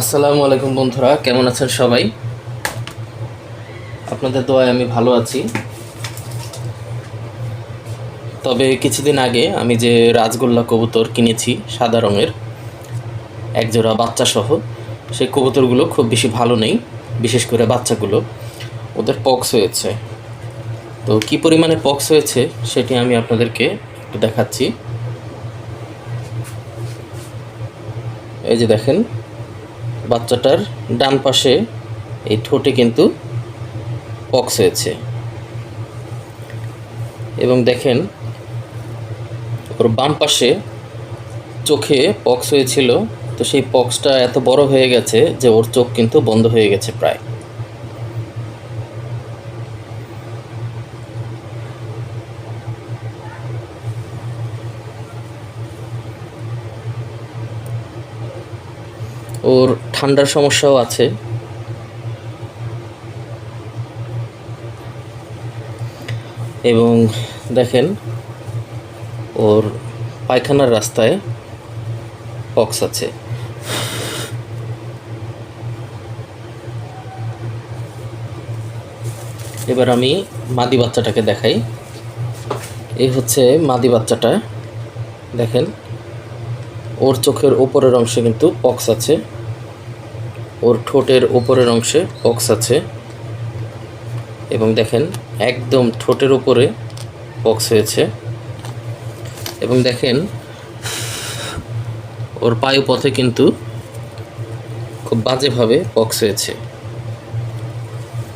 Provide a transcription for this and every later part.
আসসালামু আলাইকুম বন্ধুরা, কেমন আছেন সবাই? আপনাদের দোয়ায় আমি ভালো আছি। তবে কিছুদিন আগে আমি যে রাজগোল্লা কবুতর কিনেছি সাদা রঙের, একজোড়া বাচ্চা সহ সেই কবুতরগুলো খুব বেশি ভালো নেই, বিশেষ করে বাচ্চাগুলো। ওদের পক্স হয়েছে। তো কি পরিমাণে পক্স হয়েছে সেটি আমি আপনাদেরকে একটু দেখাচ্ছি। এই যে দেখেন বাচ্চাটার ডান পাশে এই ঠোঁটে কিন্তু পক্স হয়েছে। এবং দেখেন, ওর বাম পাশে চোখে পক্স হয়েছিল, তো সেই পক্সটা এত বড় হয়ে গেছে যে ওর চোখ কিন্তু বন্ধ হয়ে গেছে প্রায়। ওর ঠান্ডার সমস্যাও আছে। এবং দেখেন, ওর পায়খানার রাস্তায় পক্স আছে। এবার আমি মাদি বাচ্চাটাকে দেখাই। এই হচ্ছে মাদি বাচ্চাটা। দেখেন, ওর চোখের ওপরের অংশে কিন্তু পক্স আছে। ওর ঠোঁটের ওপরের অংশে পক্স আছে। এবং দেখেন, একদম ঠোঁটের উপরে পক্স হয়েছে। এবং দেখেন, ওর পায়ুপথে কিন্তু খুব বাজেভাবে পক্স হয়েছে।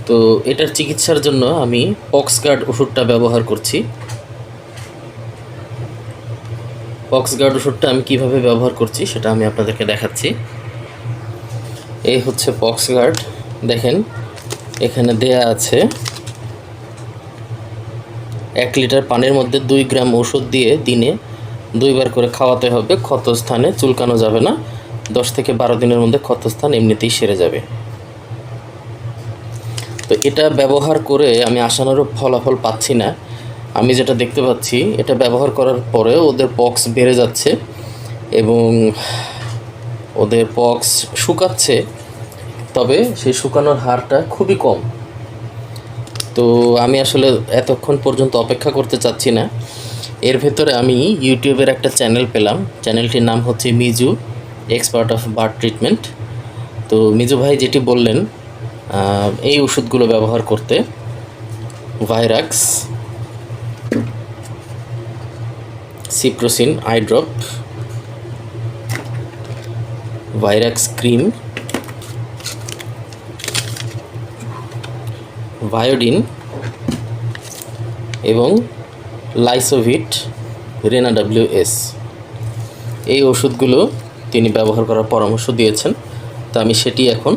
তো এটার চিকিৎসার জন্য আমি পক্স গার্ড ওষুধটা ব্যবহার করছি। পক্স গার্ড ওষুধটা আমি কীভাবে ব্যবহার করছি সেটা আমি আপনাদেরকে দেখাচ্ছি। এই হচ্ছে পক্স গার্ড দেখেন, এখানে দেয়া আছে এক লিটার পানির মধ্যে দুই গ্রাম ওষুধ দিয়ে দিনে দুইবার করে খাওয়াতে হবে, ক্ষতস্থানে চুলকানো যাবে না। দশ থেকে বারো দিনের মধ্যে ক্ষতস্থান এমনিতেই সেরে যাবে। তো এটা ব্যবহার করে আমি আশানুরূপ ফলাফল পাচ্ছি না। আমি যেটা দেখতে পাচ্ছি, এটা ব্যবহার করার পরে ওদের পক্স বেড়ে যাচ্ছে এবং ওদের পক্স শুকাচ্ছে, তবে সেই শুকানোর হারটা খুবই কম। তো আমি আসলে এতক্ষণ পর্যন্ত অপেক্ষা করতে চাচ্ছি না। এর ভেতরে আমি ইউটিউবের একটা চ্যানেল পেলাম। চ্যানেলটির নাম হচ্ছে Miju expert of bird treatment তো মিজু ভাই যেটি বললেন এই ওষুধগুলো ব্যবহার করতে। Virax Ciprocin eye drop Virax cream Viodin এবং লাইসোভিট রেনা ডাব্লিউ এস এই ওষুধগুলো তিনি ব্যবহার করার পরামর্শ দিয়েছেন, তো আমি সেটি এখন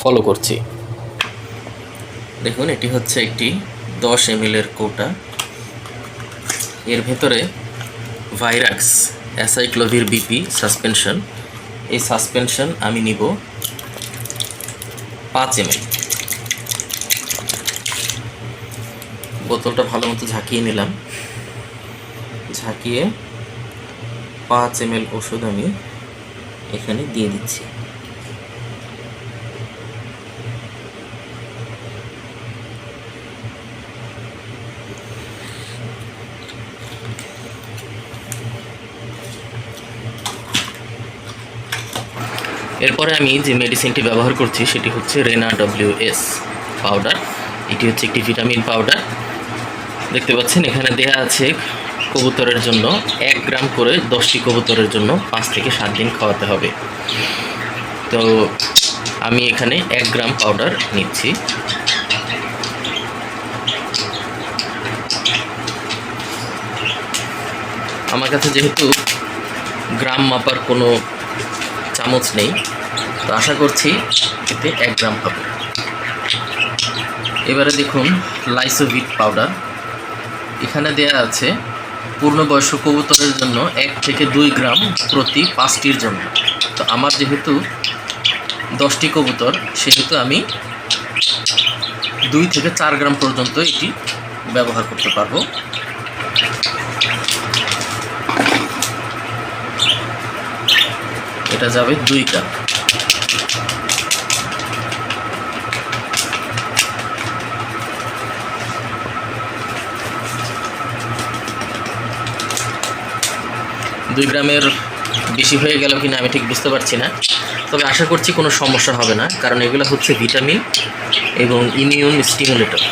ফলো করছি। দেখুন, এটি হচ্ছে একটি দশ এম এর কৌটা। এর ভেতরে ভাইরাক্স অ্যাসাইক্লোভির বিপি সাসপেনশন এই সাসপেনশন আমি নিব পাঁচ এম বোতলটা ভালো মতো ঝাঁকিয়ে নিলাম। ঝাঁকিয়ে পাঁচ এম ওষুধ আমি এখানে দিয়ে দিচ্ছি। এরপরে আমি যে মেডিসিনটি ব্যবহার করছি, সেটি হচ্ছে রেনা ডব্লিউ এস পাউডার এটি হচ্ছে একটি ভিটামিন পাউডার দেখতে পাচ্ছেন, এখানে দেয়া আছে কবুতরের জন্য এক গ্রাম করে দশটি কবুতরের জন্য পাঁচ থেকে সাত দিন খাওয়াতে হবে। তো আমি এখানে এক গ্রাম পাউডার নিচ্ছি। আমার কাছে যেহেতু গ্রাম মাপার কোনো চামচ নেই তো আশা করছি এতে এক গ্রাম হবে। এবারে দেখুন লাইসোভিট পাউডার। এখানে দেয়া আছে পূর্ণবয়স্ক কবুতরের জন্য এক থেকে দুই গ্রাম প্রতি পাঁচটির জন্য। তো আমার যেহেতু দশটি কবুতর, সেহেতু আমি দুই থেকে চার গ্রাম পর্যন্ত এটি ব্যবহার করতে পারব। এটা যাবে দুই গ্রাম। দুই গ্রামের বেশি হয়ে গেল কিনা আমি ঠিক বুঝতে পারছি না। তবে আশা করছি কোনো সমস্যা হবে না, কারণ এগুলো হচ্ছে ভিটামিন এবং ইমিউন স্টিমুলেটর।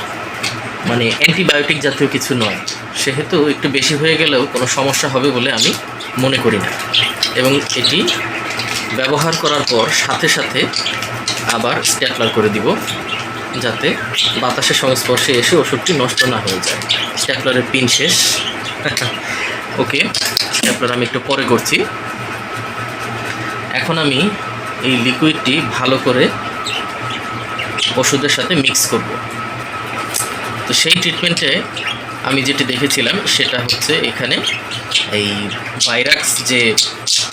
মানে অ্যান্টিবায়োটিক জাতীয় কিছু নয়, সেহেতু একটু বেশি হয়ে গেলেও কোনো সমস্যা হবে বলে আমি মনে করি না। এবং এটি ব্যবহার করার পর সাথে সাথে আবার স্ট্যাপলার করে দিব, যাতে বাতাসের সংস্পর্শে এসে ওষুধটি নষ্ট না হয়ে যায়। স্ট্যাপলারের পিন শেষ। ওকে স্ট্যাপলার আমি একটু পরে করছি। এখন আমি এই লিকুইডটি ভালো করে ওষুধের সাথে মিক্স করব। তো সেই ট্রিটমেন্টে আমি যেটি দেখেছিলাম, সেটা হচ্ছে এখানে এই ভাইরাক্স যে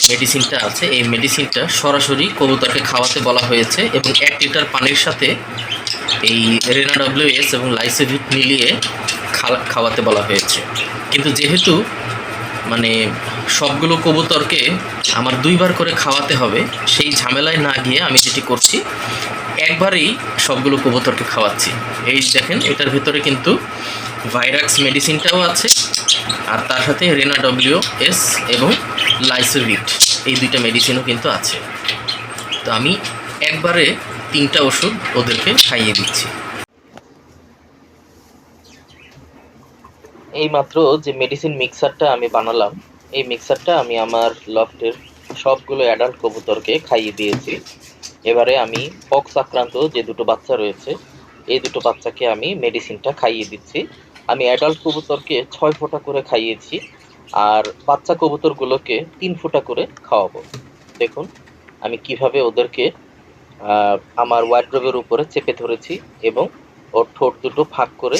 মেডিসিনটা আছে, এই মেডিসিনটা সরাসরি কবুতরকে খাওয়াতে বলা হয়েছে এবং এক লিটার পানির সাথে এই রেনা ডব্লিউএস এবং লাইসোভিট মিলিয়ে খাওয়াতে বলা হয়েছে। কিন্তু যেহেতু মানে সবগুলো কবুতরকে আমার দুইবার করে খাওয়াতে হবে, সেই ঝামেলায় না গিয়ে আমি যেটি করছি, একবারেই সবগুলো কবুতরকে খাওয়াচ্ছি। এই দেখেন, এটার ভিতরে কিন্তু ভাইরাক্স মেডিসিনটাও আছে, আর তার সাথে রেনা ডব্লিউ এস এবং লাইসোভিট এই দুইটা মেডিসিনও কিন্তু আছে। তো আমি একবারে তিনটা ওষুধ ওদেরকে খাইয়ে দিচ্ছি। এই মাত্র যে মেডিসিন মিক্সারটা আমি বানালাম, এই মিক্সারটা আমি আমার লফটের সবগুলো অ্যাডাল্ট কবুতরকে খাইয়ে দিয়েছি। এবারে আমি পক্স আক্রান্ত যে দুটো বাচ্চা রয়েছে, এই দুটো বাচ্চাকে আমি মেডিসিনটা খাইয়ে দিচ্ছি। আমি অ্যাডাল্ট কবুতরকে ছয় ফোঁটা করে খাইয়েছি আর বাচ্চা কবুতরগুলোকে তিন ফোঁটা করে খাওয়াবো। দেখুন, আমি কীভাবে ওদেরকে আমার ওয়ার্ড্রোবের উপরে চেপে ধরেছি এবং ওর ঠোঁট দুটো ফাঁক করে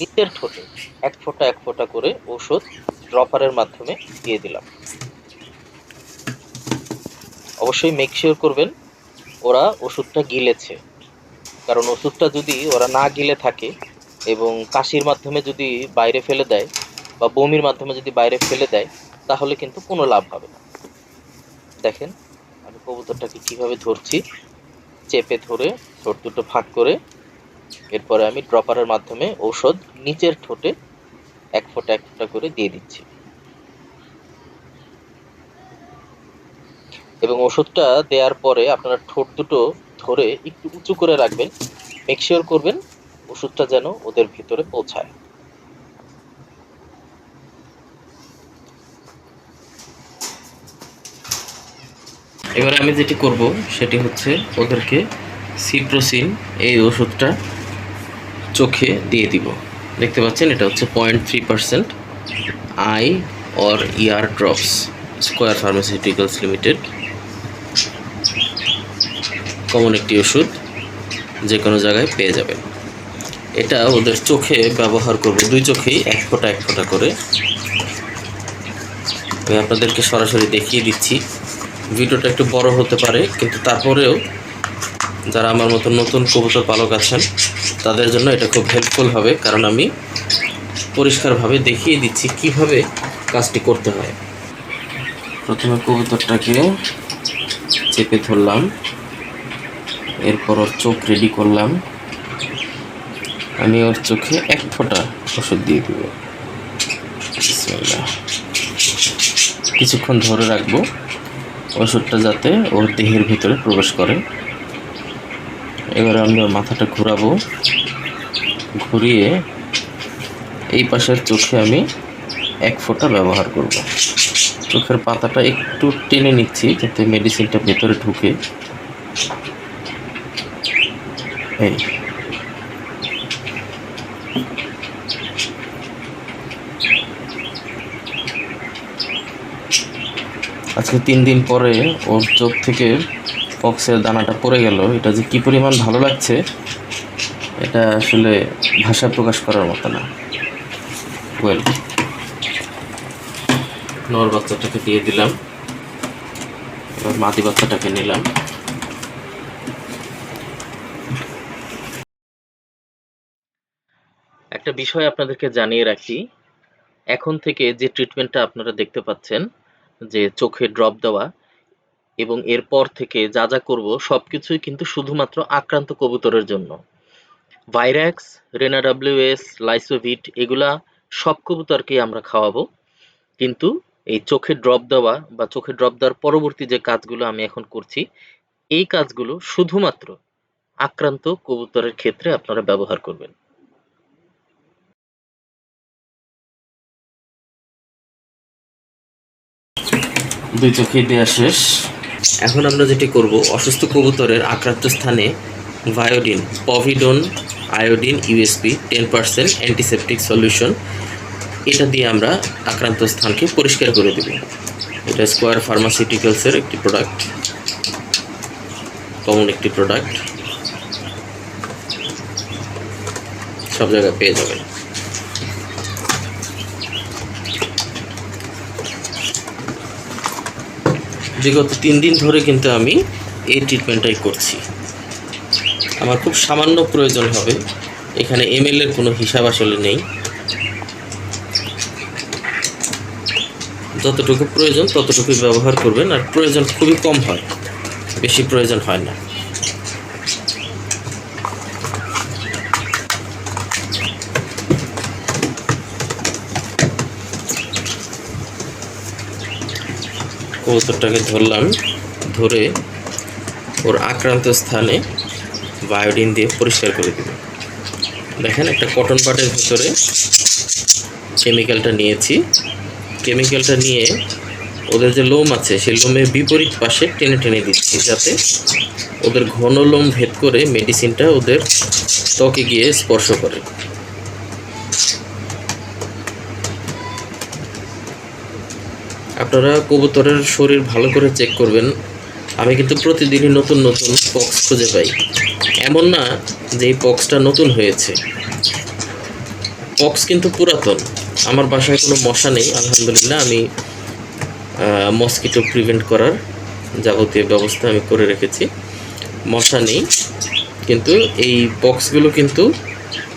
নিচের ঠোঁটে এক ফোঁটা এক ফোঁটা করে ওষুধ ড্রপারের মাধ্যমে দিয়ে দিলাম। অবশ্যই মেক শিওর করবেন ওরা ওষুধটা গিলেছে। কারণ ওষুধটা যদি ওরা না গিলে থাকে এবং কাশির মাধ্যমে যদি বাইরে ফেলে দেয় বা বমির মাধ্যমে যদি বাইরে ফেলে দেয়, তাহলে কিন্তু কোনো লাভ হবে না। দেখেন, আমি কবুতরটাকে কীভাবে ধরছি। চেপে ধরে ঠোঁট দুটো ফাঁক করে এরপরে আমি ড্রপারের মাধ্যমে ঔষধ নিচের ঠোঁটে এক ফোঁটা এক ফোঁটা করে দিয়ে দিচ্ছি। এবং ওষুধটা দেওয়ার পরে আপনারা ঠোঁট দুটো ধরে একটু উঁচু করে রাখবেন। মেক শিওর করবেন ওষুধটা যেন ওদের ভিতরে পৌঁছায়। এবারে আমি যেটি করব, সেটি হচ্ছে ওদেরকে সিপ্রোসিন এই ওষুধটা চোখে দিয়ে দিব। দেখতে পাচ্ছেন, এটা হচ্ছে point three percent eye or ear drops Square pharmaceuticals limited common একটি ওষুধ যে কোনো জায়গায় পেয়ে যাবেন। এটা ওদের চোখে ব্যবহার করব, দুই চোখেই এক ফোঁটা এক ফোঁটা করে। আমি আপনাদেরকে সরাসরি দেখিয়ে দিচ্ছি। ভিডিওটা একটু বড় হতে পারে, কিন্তু তারপরেও যারা আমার মতো নতুন কবুতর পালক আছেন তাদের জন্য এটা খুব হেল্পফুল হবে, কারণ আমি পরিষ্কারভাবে দেখিয়ে দিচ্ছি কীভাবে কাজটি করতে হয়। প্রথমে কবুতরটাকে চেপে ধরলাম, এরপর ওর চোখ রেডি করলাম। আমি ওর চোখে এক ফোঁটা ওষুধ দিয়ে দেব। কিছুক্ষণ ধরে রাখব, ওষুধটা যাতে ওর দেহের ভিতরে প্রবেশ করে। এবারে আমি ওর মাথাটা ঘুরাবো। ঘুরিয়ে এই পাশের চোখে আমি এক ফোঁটা ব্যবহার করব। চোখের পাতাটা একটু টেনে নিচ্ছি যাতে মেডিসিনটা ভেতরে ঢুকে। এই। আজকে তিন দিন পরে ওর চোখ থেকে পক্সের দানাটা পড়ে গেল। এটা যে কি পরিমাণ ভালো লাগছে, এটা আসলে ভাষা প্রকাশ করার মতো না। ওয়েল নর বাচ্চাটাকে দিয়ে দিলাম। এবার মাদি বাচ্চাটাকে নিলাম। একটা বিষয় আপনাদেরকে জানিয়ে রাখি, এখন থেকে যে ট্রিটমেন্টটা আপনারা দেখতে পাচ্ছেন, যে চোখে ড্রপ দেওয়া এবং এরপর থেকে যা যা করব সব কিছুই কিন্তু শুধুমাত্র আক্রান্ত কবুতরের জন্য। ভাইরাক্স রেনা ডাব্লিউএস লাইসোভিট এগুলা সব কবুতরকেই আমরা খাওয়াবো। কিন্তু এই চোখে ড্রপ দেওয়া বা চোখে ড্রপ দেওয়ার পরবর্তী যে কাজগুলো আমি এখন করছি, এই কাজগুলো শুধুমাত্র আক্রান্ত কবুতরের ক্ষেত্রে আপনারা ব্যবহার করবেন। দুই চোখে দেওয়া শেষ। এখন আমরা যেটি করব, অসুস্থ কবুতরের আক্রান্ত স্থানে Viodin povidone iodine USP ten percent antiseptic solution এটা দিয়ে আমরা আক্রান্ত স্থানকে পরিষ্কার করে দেব। এটা স্কোয়ার ফার্মাসিউটিক্যালসের একটি প্রোডাক্ট কমন একটি প্রোডাক্ট সব জায়গায় পেয়ে যাবেন। বিগত তিন দিন ধরে কিন্তু আমি এই ট্রিটমেন্টটাই করছি। আমার খুব সামান্য প্রয়োজন হবে। এখানে এম এর কোনো হিসাব আসলে নেই। যতটুকু প্রয়োজন ততটুকুই ব্যবহার করবেন, আর প্রয়োজন খুবই কম হয়। বেশি প্রয়োজন হয় না। কবুতরটাকে ধরলাম, ধরে ওর আক্রান্ত স্থানে বায়োডিন দিয়ে পরিষ্কার করে দেব। দেখেন একটা কটন পাটের ভিতরে কেমিক্যালটা নিয়েছি। কেমিক্যালটা নিয়ে ওদের যে লোম আছে, সেই লোমের বিপরীত পাশে টেনে টেনে দিচ্ছি যাতে ওদের ঘন লোম ভেদ করে মেডিসিনটা ওদের ত্বকে গিয়ে স্পর্শ করে। আপনারা কবুতরের শরীর ভালো করে চেক করবেন। আমি কিন্তু প্রতিদিনই নতুন নতুন পক্স খুঁজে পাই। এমন না যে এই পক্সটা নতুন হয়েছে। পক্স কিন্তু পুরাতন। আমার বাসায় কোনো মশা নেই, আলহামদুলিল্লাহ। আমি মস্কিটো প্রিভেন্ট করার যাবতীয় ব্যবস্থা আমি করে রেখেছি। মশা নেই। কিন্তু এই বক্সগুলো কিন্তু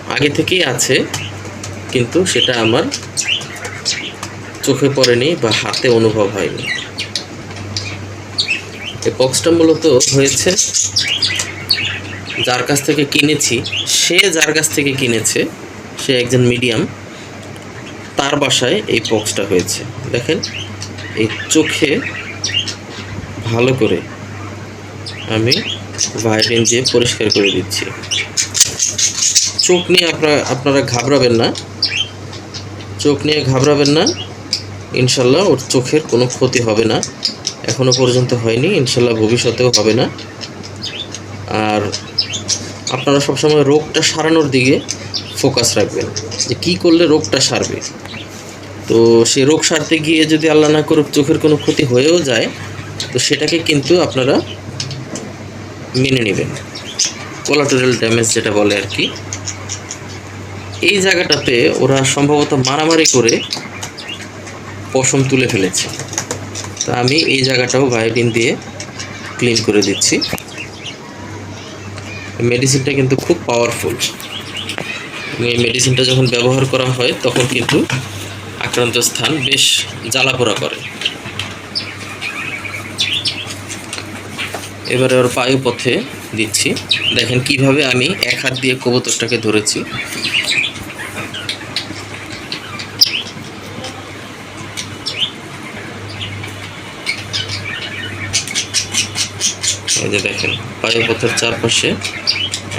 আগে থেকেই আছে। কিন্তু সেটা আমার চোখে পড়েনি বা হাতে অনুভব হয়নি। এই বক্সটা মূলত হয়েছে, যার কাছ থেকে কিনেছি, সে যার কাছ থেকে কিনেছে, সে একজন মিডিয়াম তার বাসায় এই বক্সটা হয়েছে। দেখেন, এই চোখে ভালো করে আমি ভায়োলিন দিয়ে পরিষ্কার করে দিচ্ছি। চোখ নিয়ে আপনারা আপনারা ঘাবড়াবেন না। চোখ নিয়ে ঘাবড়াবেন না। ইনশাল্লাহ ওর চোখের কোনো ক্ষতি হবে না। এখনও পর্যন্ত হয়নি, ইনশাল্লাহ ভবিষ্যতেও হবে না। আর আপনারা সবসময় রোগটা সারানোর দিকে ফোকাস রাখবেন, যে কী করলে রোগটা সারবে। তো সে রোগ সারতে গিয়ে যদি আল্লাহ না করুক চোখের কোনো ক্ষতি হয়েও যায়, তো সেটাকে কিন্তু আপনারা মেনে নেবেন। কোলাটোরাল ড্যামেজ যেটা বলে আর কি। এই জায়গাটাতে ওরা সম্ভবত মারামারি করে পশম তুলে ফেলেছে। তা আমি এই জায়গাটাও বায়োডিন দিয়ে ক্লিন করে দিচ্ছি। মেডিসিনটা কিন্তু খুব পাওয়ারফুল এই মেডিসিনটা যখন ব্যবহার করা হয়, তখন কিন্তু আক্রান্ত স্থান বেশ জ্বালাপোড়া করে। এবারে ওর পায়ু পথে দিচ্ছি। দেখেন কীভাবে আমি এক হাত দিয়ে কবুতরটাকে ধরেছি। এই যে দেখেন পায়ু পথের চারপাশে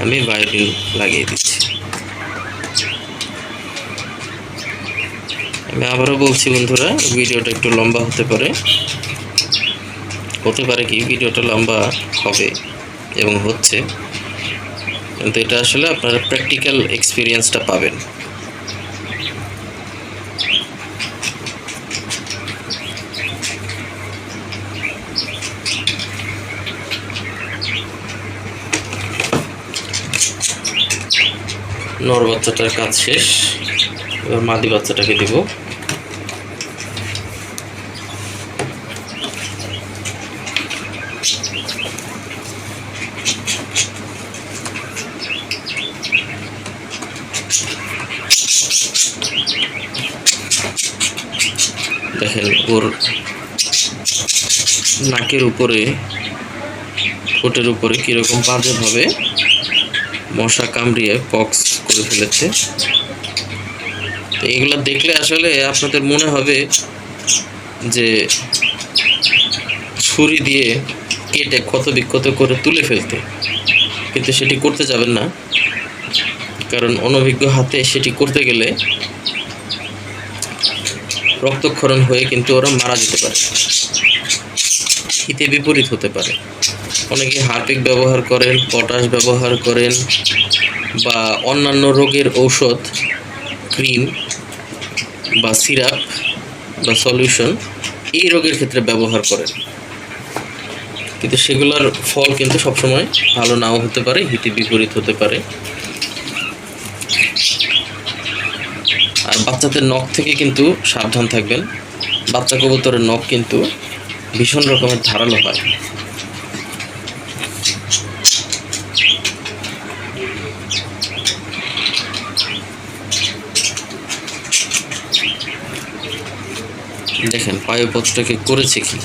আমি বায়োডিন লাগিয়ে দিচ্ছি। আমি আবারও বলছি বন্ধুরা, ভিডিওটা একটু লম্বা হতে পারে। হতে পারে কি, ভিডিওটা লম্বা হবে এবং হচ্ছে। কিন্তু এটা আসলে আপনারা প্র্যাকটিক্যাল এক্সপিরিয়েন্সটা পাবেন। নর বাচ্চাটার কাজ শেষ। এবার মাদি বাচ্চাটাকে দিব। দেখেন, ওর নাকের উপরে, ঠোঁটের উপরে কীরকম বাজেভাবে মশা কামড়িয়ে পক্স করে ফেলেছে। তো এগুলো দেখলে আসলে আপনাদের মনে হবে যে ছুরি দিয়ে কেটে ক্ষত বিক্ষত করে তুলে ফেলতে। কিন্তু সেটি করতে যাবেন না। কারণ অনভিজ্ঞ হাতে সেটি করতে গেলে রক্তক্ষরণ হয়ে কিন্তু ওরা মারা যেতে পারে। হিতে বিপরীত হতে পারে। অনেকে হার্পিক ব্যবহার করেন, পটাশ ব্যবহার করেন বা অন্যান্য রোগের ঔষধ, ক্রিম বা সিরাপ বা সলিউশন এই রোগের ক্ষেত্রে ব্যবহার করেন। কিন্তু সেগুলোর ফল কিন্তু সবসময় ভালো নাও হতে পারে হিতে বিপরীত হতে পারে। আর বাচ্চাদের নখ থেকে কিন্তু সাবধান থাকবেন। বাচ্চা কবুতরের নখ কিন্তু ভীষণ রকমের ধারালো হয়। দেখেন পায়ুপত্রকে করেছে কি?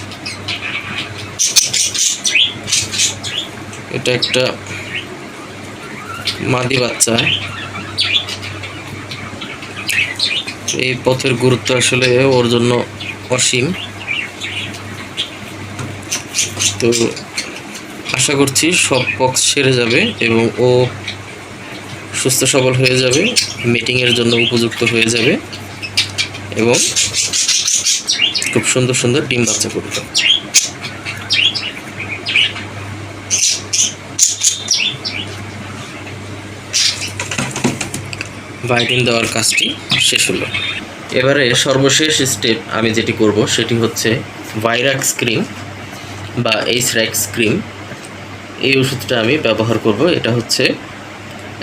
এটা একটা মাদি বাচ্চা। এই পথের গুরুত্ব আসলে ওর জন্য অসীম। তো আশা করছি সব পক্স সেরে যাবে এবং ও সুস্থ সবল হয়ে যাবে মিটিংয়ের জন্য উপযুক্ত হয়ে যাবে এবং খুব সুন্দর সুন্দর ডিম বাচ্চা করবে। ভাইটিন দেওয়ার কাজটি শেষ হলো। এবারে সর্বশেষ স্টেপ আমি যেটি করব সেটি হচ্ছে ভাইরাক্স ক্রিম বা এইচ র্যাক্স ক্রিম এই ওষুধটা আমি ব্যবহার করব। এটা হচ্ছে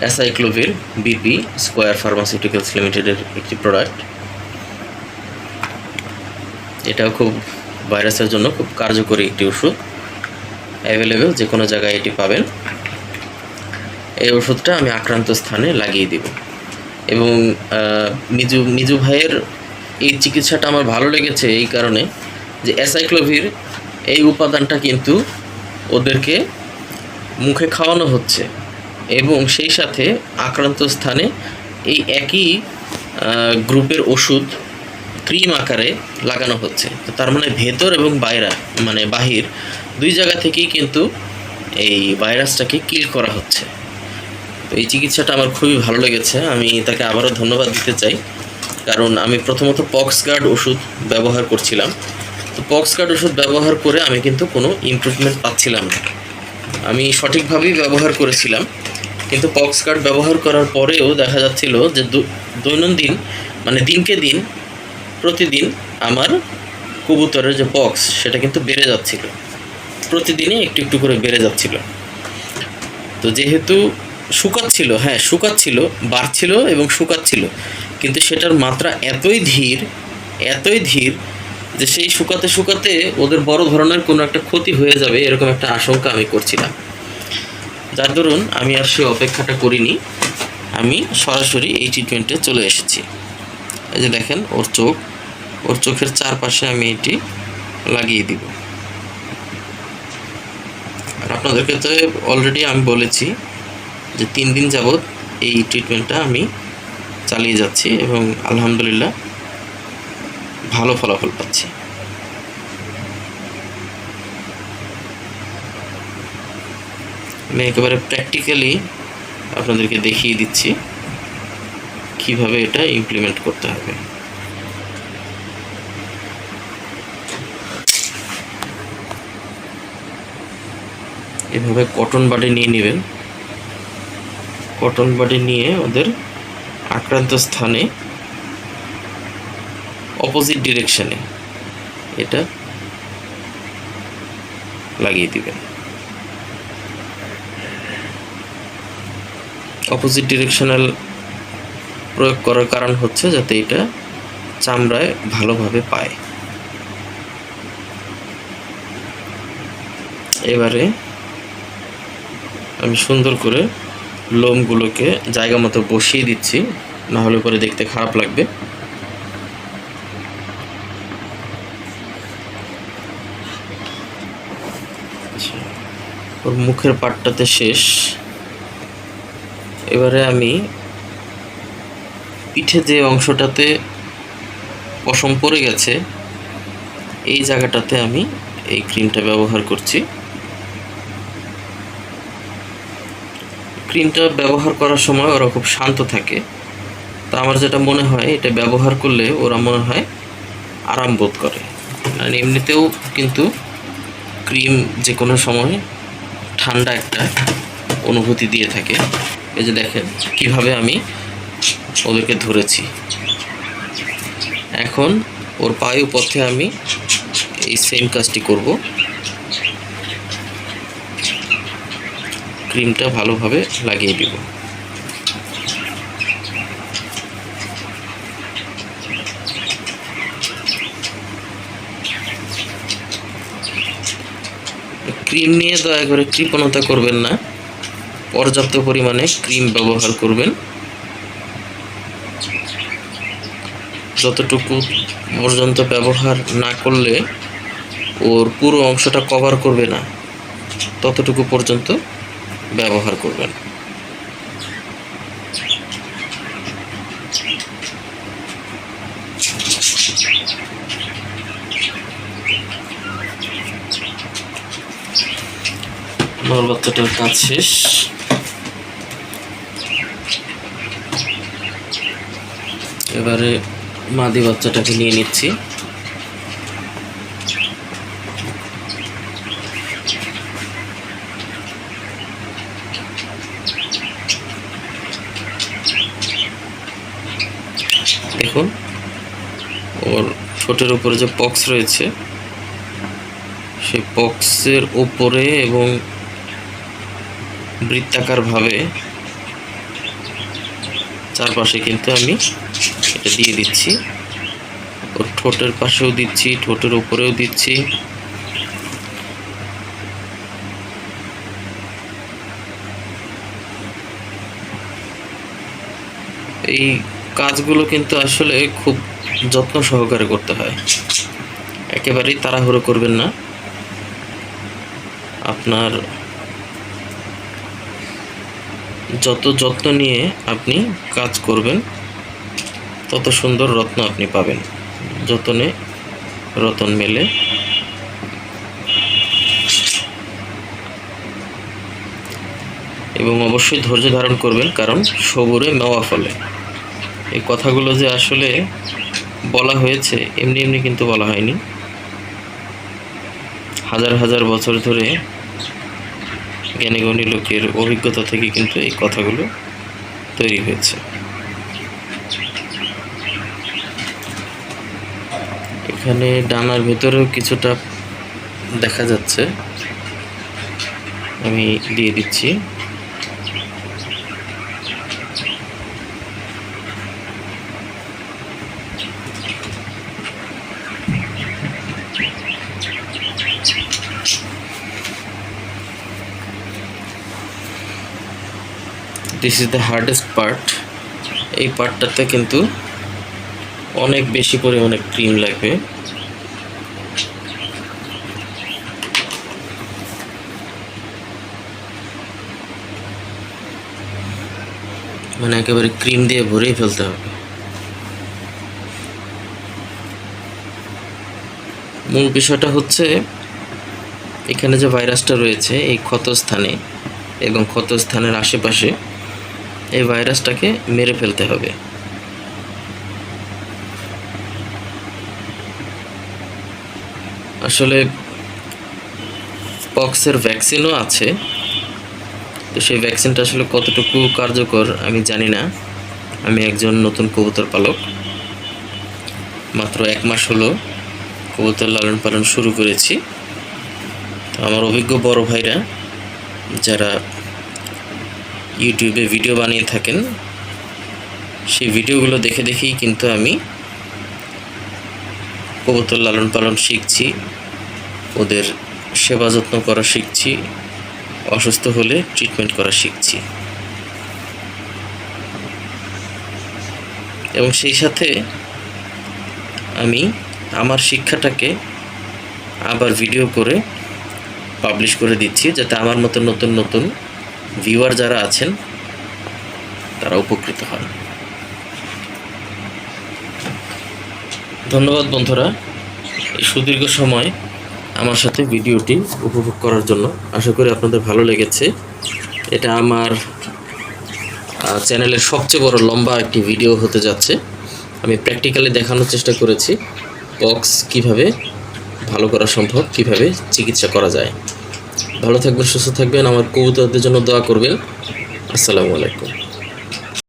অ্যাসাইক্লোভির বিপি স্কোয়ার ফার্মাসিউটিক্যালস লিমিটেডের একটি প্রোডাক্ট এটাও খুব ভাইরাসের জন্য খুব কার্যকরী একটি ওষুধ। অ্যাভেলেবেল যে কোনো জায়গায় এটি পাবেন। এই ওষুধটা আমি আক্রান্ত স্থানে লাগিয়ে দিব। এবং মিজু মিজু ভাইয়ের এই চিকিৎসাটা আমার ভালো লেগেছে এই কারণে যে অ্যাসাইক্লোভির এই উপাদানটা কিন্তু ওদেরকে মুখে খাওয়ানো হচ্ছে এবং সেই সাথে আক্রান্ত স্থানে এই একই গ্রুপের ওষুধ ক্রিম আকারে লাগানো হচ্ছে। তো তার মানে ভেতর এবং বাইরা মানে বাহির দুই জায়গা থেকেই কিন্তু এই ভাইরাসটাকে কিল করা হচ্ছে। তো এই চিকিৎসাটা আমার খুবই ভালো লেগেছে। আমি তাকে আবারও ধন্যবাদ দিতে চাই। কারণ আমি প্রথমত পক্স গার্ড ওষুধ ব্যবহার করছিলাম। তো পক্স গার্ড ওষুধ ব্যবহার করে আমি কিন্তু কোনো ইমপ্রুভমেন্ট পাচ্ছিলাম না। আমি সঠিকভাবেই ব্যবহার করেছিলাম, কিন্তু পক্স কার্ড ব্যবহার করার পরেও দেখা যাচ্ছিল যে দৈনন্দিন মানে দিনকে দিন, প্রতিদিন আমার কবুতরের যে পক্স সেটা কিন্তু বেড়ে যাচ্ছিল। প্রতিদিনই একটু একটু করে বেড়ে যাচ্ছিল। তো যেহেতু শুকাচ্ছিল হ্যাঁ শুকাচ্ছিল, বাড়ছিল এবং শুকাচ্ছিল, কিন্তু সেটার মাত্রা এতই ধীর এতই ধীর যে সেই শুকাতে শুকাতে ওদের বড় ধরনের কোনো একটা ক্ষতি হয়ে যাবে এরকম একটা আশঙ্কা আমি করছিলাম। যার দরুন আমি আর সে অপেক্ষাটা করিনি। আমি সরাসরি এই ট্রিটমেন্টে চলে এসেছি। এই যে দেখেন, ওর চোখ, ওর চোখের চারপাশে আমি এটি লাগিয়ে দিব। আর আপনাদেরকে তো অলরেডি আমি বলেছি যে তিন দিন যাবৎ এই ট্রিটমেন্টটা আমি চালিয়ে যাচ্ছি এবং আলহামদুলিল্লাহ ভালো ফলাফল পাচ্ছি। আমি একেবারে প্র্যাকটিক্যালি আপনাদেরকে দেখিয়ে দিচ্ছি কীভাবে এটা ইমপ্লিমেন্ট করতে হবে। এভাবে কটন বাডি নিয়ে নেবেন। কটন বাডি নিয়ে ওদের আক্রান্ত স্থানে অপোজিট ডিরেকশনে এটা লাগিয়ে দিবেন। অপোজিট ডিরেকশনাল প্রয়োগ করার কারণ হচ্ছে যাতে এটা চামড়ায় ভালোভাবে পায়। এবারে আমি সুন্দর করে লোমগুলোকে জায়গা মতো বসিয়ে দিচ্ছি না হলে পরে দেখতে খারাপ লাগবে। ওর মুখের পাটটাতে শেষ। এবারে আমি পিঠে যে অংশটাতে পশম পড়ে গেছে, এই জায়গাটাতে আমি এই ক্রিমটা ব্যবহার করছি। ক্রিমটা ব্যবহার করার সময় ওরা খুব শান্ত থাকে। তো আমার যেটা মনে হয়, এটা ব্যবহার করলে ওরা মনে হয় আরাম বোধ করে। আর এমনিতেও কিন্তু ক্রিম যে কোনো সময় ঠান্ডা একটা অনুভূতি দিয়ে থাকে। এই যে দেখেন, কীভাবে আমি ওদেরকে ধরেছি। এখন ওর পায়ু পথে আমি এই সেম কাজটি করব। ক্রিমটা ভালোভাবে লাগিয়ে দিব। ক্রিম নিয়ে দয়া করে কৃপণতা করবেন না। পর্যাপ্ত পরিমাণে ক্রিম ব্যবহার করবেন। যতটুকু পর্যন্ত ব্যবহার না করলে ওর পুরো অংশটা কভার করবে না, ততটুকু পর্যন্ত ব্যবহার করবেন। নর বাচ্চাটার কাজ শেষ। এবারে মাদি বাচ্চাটাকে নিয়ে নিচ্ছি। দেখুন, ওর ঠোঁটের উপরে যে পক্স রয়েছে, সেই পক্সের উপরে এবং বৃত্তাকারভাবে চারপাশে কিন্তু আমি এটা দিয়ে দিচ্ছি। ওর ঠোঁটের পাশেও দিচ্ছি, ঠোঁটের উপরেও দিচ্ছি। এই কাজগুলো কিন্তু আসলে খুব যত্ন সহকারে করতে হয়। একেবারেই তাড়াহুড়ো করবেন না। আপনার যত যত্ন নিয়ে আপনি কাজ করবেন, তত সুন্দর রত্ন আপনি পাবেন। যতনে রতন মেলে। এবং অবশ্যই ধৈর্য ধারণ করবেন, কারণ সবুরে মেওয়া ফলে। এই কথাগুলো যে আসলে বলা হয়েছে, এমনি এমনি কিন্তু বলা হয়নি। হাজার হাজার বছর ধরে জ্ঞানীগণী লোকের অভিজ্ঞতা থেকে কিন্তু এই কথাগুলো তৈরি হয়েছে। এখানে ডানার ভেতরেও কিছুটা দেখা যাচ্ছে। আমি দিয়ে দিচ্ছি। This is the hardest part এই পার্টটাতে কিন্তু অনেক বেশি পরিমাণে ক্রিম লাগবে। মানে একেবারে ক্রিম দিয়ে ভরেই ফেলতে হবে। মূল বিষয়টা হচ্ছে, এখানে যে ভাইরাসটা রয়েছে, এই ক্ষতস্থানে এবং ক্ষতস্থানের আশেপাশে এই ভাইরাসটাকে মেরে ফেলতে হবে। আসলে পক্সের ভ্যাকসিনও আছে। তো সেই ভ্যাকসিনটা আসলে কতটুকু কার্যকর আমি জানি না। আমি একজন নতুন কবুতর পালক। মাত্র এক মাস হলো কবুতর লালন পালন শুরু করেছি। তো আমার অভিজ্ঞ বড় ভাইরা, যারা ইউটিউবে ভিডিও বানিয়ে থাকেন, সেই ভিডিওগুলো দেখে দেখেই কিন্তু আমি কবুতর লালন পালন শিখছি, ওদের সেবা যত্ন করা শিখছি, অসুস্থ হলে ট্রিটমেন্ট করা শিখছি। এবং সেই সাথে আমি আমার শিক্ষাটাকে আবার ভিডিও করে পাবলিশ করে দিচ্ছি, যাতে আমার মতো নতুন নতুন ভিউয়ার যারা আছেন তারা উপকৃত হয় ধন্যবাদ বন্ধুরা। সুদীর্ঘ সময় আমার সাথে ভিডিওটি উপভোগ করার জন্য আশা করি আপনাদের ভালো লেগেছে। এটা আমার চ্যানেলের সবচেয়ে বড় লম্বা একটি ভিডিও হতে যাচ্ছে। আমি প্র্যাকটিক্যালি দেখানোর চেষ্টা করেছি বক্স কীভাবে, ভালো করা সম্ভব, কীভাবে চিকিৎসা করা যায়। ভালো থাকবেন সুস্থ থাকবেন। আমার কবুতরদের জন্য দোয়া করবেন। আসসালামু আলাইকুম।